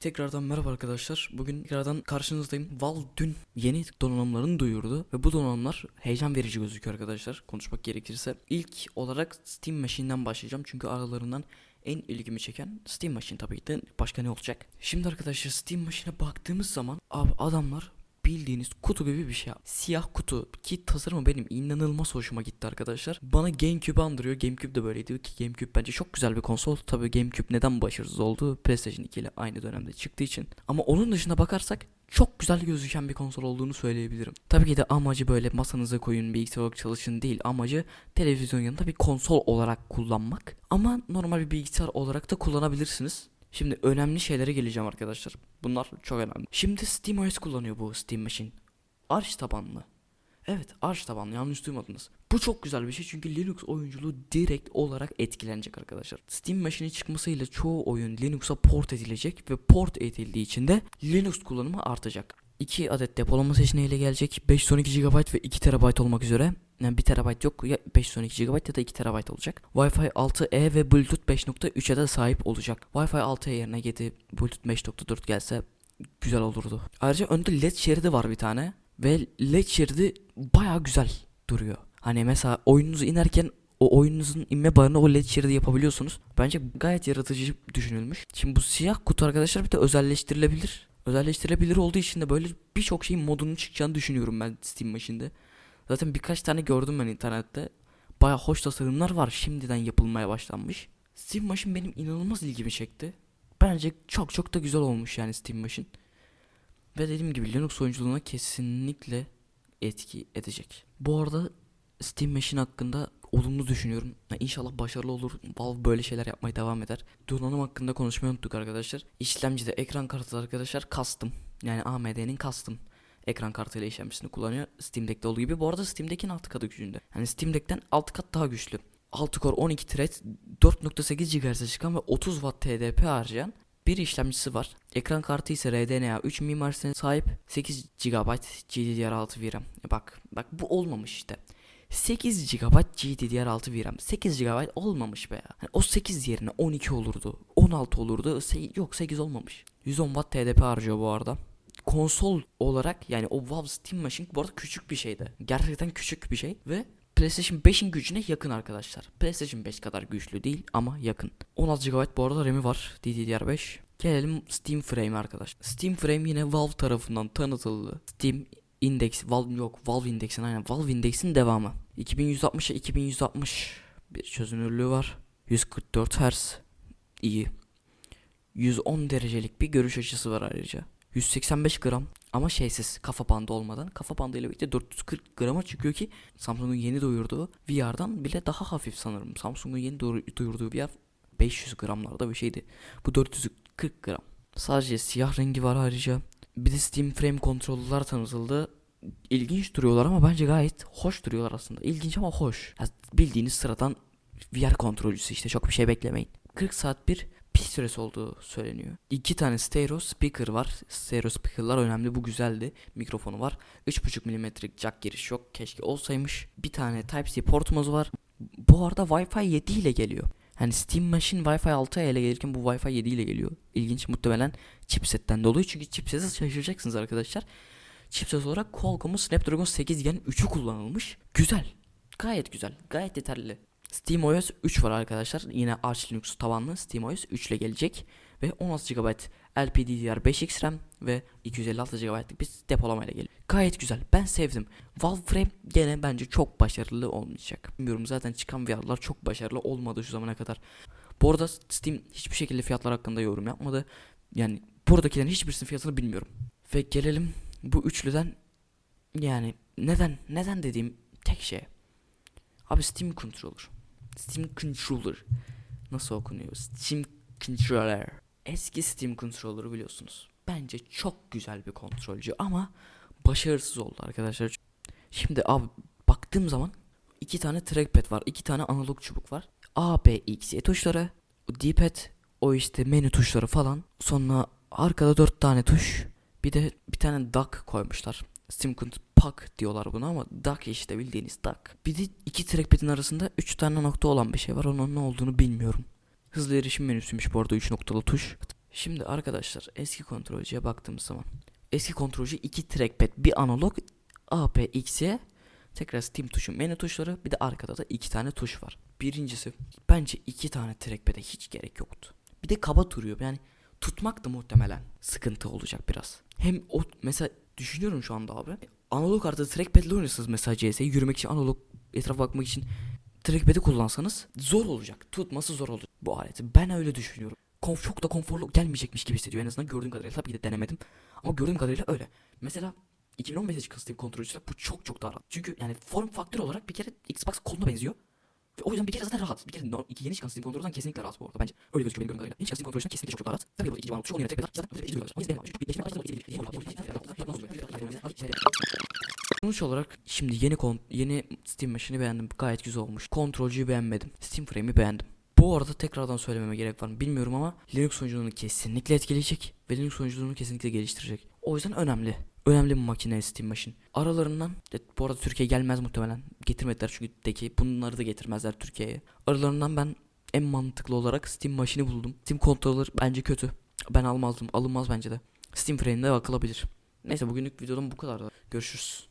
Tekrardan merhaba arkadaşlar. Bugün tekrardan karşınızdayım. Valve dün yeni donanımlarını duyurdu ve bu donanımlar heyecan verici gözüküyor arkadaşlar. Konuşmak gerekirse ilk olarak Steam Machine'den başlayacağım çünkü aralarından en ilgimi çeken Steam Machine tabii ki de başka ne olacak? Şimdi arkadaşlar Steam Machine'e baktığımız zaman abi adamlar bildiğiniz kutu gibi bir şey. Siyah kutu ki tasarımı benim inanılmaz hoşuma gitti arkadaşlar. Bana GameCube andırıyor. GameCube de böyleydi ki GameCube bence çok güzel bir konsol. Tabii GameCube neden başarısız oldu? PlayStation 2 ile aynı dönemde çıktığı için. Ama onun dışında bakarsak çok güzel gözüken bir konsol olduğunu söyleyebilirim. Tabii ki de amacı böyle masanıza koyun bilgisayar olarak çalışın değil. Amacı televizyon yanında bir konsol olarak kullanmak. Ama normal bir bilgisayar olarak da kullanabilirsiniz. Şimdi önemli şeylere geleceğim arkadaşlar. Bunlar çok önemli. Şimdi SteamOS kullanıyor bu Steam Machine. Arch tabanlı. Evet Arch tabanlı yanlış duymadınız. Bu çok güzel bir şey çünkü Linux oyunculuğu direkt olarak etkilenecek arkadaşlar. Steam Machine'in çıkmasıyla çoğu oyun Linux'a port edilecek ve port edildiği için de Linux kullanımı artacak. 2 adet depolama seçeneğiyle gelecek. 512 GB ve 2 TB olmak üzere. Yani 1 TB yok ya 512 GB ya da 2 TB olacak. Wi-Fi 6E ve Bluetooth 5.3'e de sahip olacak. Wi-Fi 6E yerine 7 Bluetooth 5.4 gelse güzel olurdu. Ayrıca önde LED şeridi var bir tane ve LED şeridi baya güzel duruyor. Hani mesela oyununuzu inerken o oyununuzun inme barına o led şeridi yapabiliyorsunuz. Bence gayet yaratıcı düşünülmüş. Şimdi bu siyah kutu arkadaşlar bir de özelleştirilebilir. Özelleştirilebilir olduğu için de böyle birçok şeyin modunun çıkacağını düşünüyorum ben Steam Machine'de. Zaten birkaç tane gördüm ben internette. Baya hoş tasarımlar var şimdiden yapılmaya başlanmış. Steam Machine benim inanılmaz ilgimi çekti. Bence çok çok da güzel olmuş yani Steam Machine. Ve dediğim gibi Linux oyunculuğuna kesinlikle etki edecek. Bu arada Steam Machine hakkında olumlu düşünüyorum. Ya İnşallah başarılı olur. Valve böyle şeyler yapmaya devam eder. Donanım hakkında konuşmayı unuttuk arkadaşlar. İşlemcide ekran kartı arkadaşlar custom. Yani AMD'nin custom ekran kartıyla işlemcisini kullanıyor. Steam Deck'te olduğu gibi. Bu arada Steam Deck'in 6 katı gücünde. Yani Steam Deck'ten 6 kat daha güçlü. 6 core 12 thread 4.8 GHz'e çıkan ve 30 Watt TDP harcayan bir işlemcisi var. Ekran kartı ise RDNA 3 mimarisine sahip 8 GB GDDR6 VRAM. Bak bak bu olmamış işte. 8 GB GDDR6 VRAM. 8 GB olmamış be ya. Hani o 8 yerine 12 olurdu. 16 olurdu. Se- yok 8 olmamış. 110 Watt TDP harcıyor bu arada. Konsol olarak yani o Valve Steam Machine bu arada küçük bir şeydi. Gerçekten küçük bir şey ve PlayStation 5'in gücüne yakın arkadaşlar. PlayStation 5 kadar güçlü değil ama yakın. 16 GB bu arada RAM'i var DDR5. Gelelim Steam Frame arkadaş. Steam Frame yine Valve tarafından tanıtıldı. Steam Index, Valve yok Valve Index'in aynen Valve Index'in devamı. 2160'a 2160 bir çözünürlüğü var. 144 Hz iyi. 110 derecelik bir görüş açısı var ayrıca. 185 gram ama şeysiz kafa bandı olmadan kafa bandı ile birlikte 440 grama çıkıyor ki Samsung'un yeni duyurduğu VR'dan bile daha hafif sanırım. Samsung'un yeni duyur- duyurduğu VR 500 gramlarda bir şeydi. Bu 440 gram. Sadece siyah rengi var ayrıca. Bir de Steam Frame kontroller tanıtıldı. İlginç duruyorlar ama bence gayet hoş duruyorlar aslında. İlginç ama hoş. Ya bildiğiniz sıradan VR kontrolcüsü işte çok bir şey beklemeyin. 40 saat bir pil süresi olduğu söyleniyor. İki tane stereo speaker var. Stereo speakerlar önemli bu güzeldi. Mikrofonu var. 3.5 mm'lik jack giriş yok. Keşke olsaymış. Bir tane Type-C portumuz var. Bu arada Wi-Fi 7 ile geliyor. Hani Steam Machine Wi-Fi 6 ile gelirken bu Wi-Fi 7 ile geliyor. İlginç muhtemelen chipsetten dolayı çünkü chipsete şaşıracaksınız arkadaşlar. Chipset olarak Qualcomm'un Snapdragon 8 Gen 3'ü kullanılmış. Güzel. Gayet güzel. Gayet yeterli. SteamOS 3 var arkadaşlar. Yine Arch Linux tabanlı SteamOS 3 ile gelecek. Ve 16 GB LPDDR5X RAM ve 256 GB'lık bir depolamayla geliyor. Gayet güzel. Ben sevdim. Valve Frame gene bence çok başarılı olmayacak. Bilmiyorum zaten çıkan VR'lar çok başarılı olmadı şu zamana kadar. Bu arada Steam hiçbir şekilde fiyatlar hakkında yorum yapmadı. Yani buradakilerin hiçbirisinin fiyatını bilmiyorum. Ve gelelim bu üçlüden yani neden neden dediğim tek şey. Abi Steam Controller. Steam Controller. Nasıl okunuyor? Steam Controller. Eski Steam Controller'ı biliyorsunuz. Bence çok güzel bir kontrolcü ama başarısız oldu arkadaşlar. Şimdi abi baktığım zaman iki tane trackpad var. iki tane analog çubuk var. A, B, X, Y tuşları. D-pad o işte menü tuşları falan. Sonra arkada dört tane tuş. Bir de bir tane dock koymuşlar. Steam Puck diyorlar buna ama dock işte bildiğiniz dock. Bir de iki trackpad'in arasında 3 tane nokta olan bir şey var. Onun ne olduğunu bilmiyorum. Hızlı erişim menüsüymüş bu arada 3 noktalı tuş. Şimdi arkadaşlar eski kontrolcüye baktığımız zaman eski kontrolcü iki trackpad bir analog APX'ye tekrar Steam tuşu menü tuşları bir de arkada da iki tane tuş var. Birincisi bence iki tane trackpad'e hiç gerek yoktu. Bir de kaba duruyor yani tutmak da muhtemelen sıkıntı olacak biraz. Hem o mesela düşünüyorum şu anda abi. Analog artı trackpad'le oynuyorsunuz mesela CS'yi yürümek için analog etrafa bakmak için trackpad'i kullansanız zor olacak. Tutması zor olacak bu aleti. Ben öyle düşünüyorum. Konf çok da konforlu gelmeyecekmiş gibi hissediyor en azından gördüğüm kadarıyla. Tabii ki de denemedim. Ama gördüğüm kadarıyla öyle. Mesela 2015'te çıkan Steam kontrolcüsü bu çok çok daha rahat. Çünkü yani form faktör olarak bir kere Xbox koluna benziyor. Ve o yüzden bir kere zaten rahat. Bir kere no, yeni çıkan Steam kontrolcüden kesinlikle rahat bu arada. Bence öyle gözüküyor benim gördüğüm kadarıyla. Yeni çıkan Steam kontrolcüden kesinlikle çok çok daha rahat. Tabii bu ikinci bağlı tuşu onu yine tekrar zaten öyle izliyorlar. Ama izleyelim abi. Çünkü değiştirme Sonuç olarak şimdi yeni yeni Steam Machine'i beğendim. Gayet güzel olmuş. Kontrolcüyü beğenmedim. Steam Frame'i beğendim. Bu arada tekrardan söylememe gerek var mı bilmiyorum ama Linux sunuculuğunu kesinlikle etkileyecek ve Linux sunuculuğunu kesinlikle geliştirecek. O yüzden önemli. Önemli bir makine Steam Machine. Aralarından de, bu arada Türkiye gelmez muhtemelen. Getirmediler çünkü deki bunları da getirmezler Türkiye'ye. Aralarından ben en mantıklı olarak Steam Machine'i buldum. Steam Controller bence kötü. Ben almazdım. Alınmaz bence de. Steam Frame'de bakılabilir. Neyse bugünlük videodan bu kadar da. Görüşürüz.